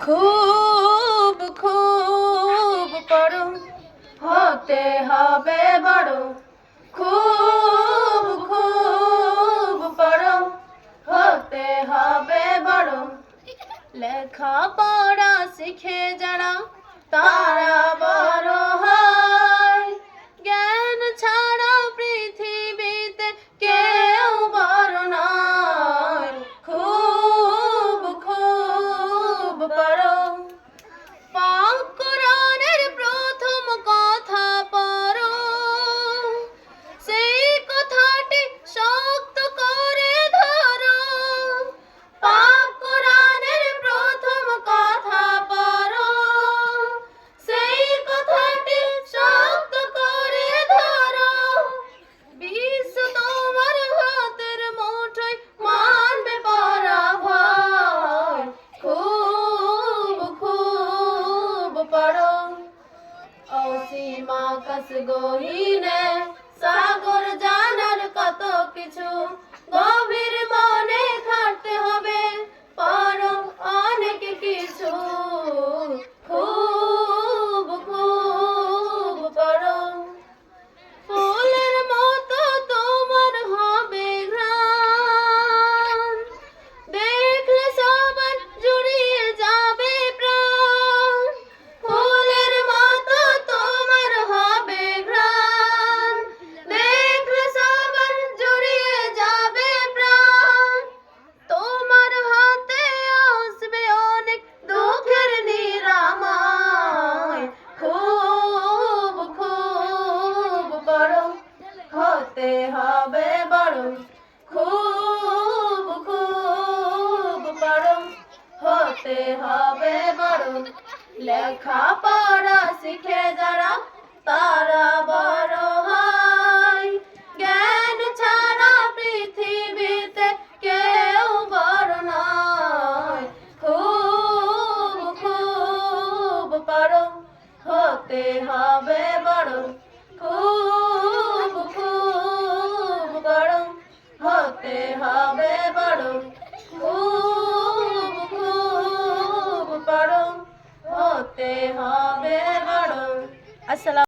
খুব খুব পড়ো, হতে হবে বড়। খুব খুব পড়ো, হতে হবে বড়। লেখা পড়া শিখে যারা, তারা বড় হয়। সীমা কাশ গহীনে সাগর জানার কত কিছু। হতে হবে বড় খুব খুব বড় হতে হবে বড় লেখা পড়া শিখে যারা হতে হবে বড় আসসালাম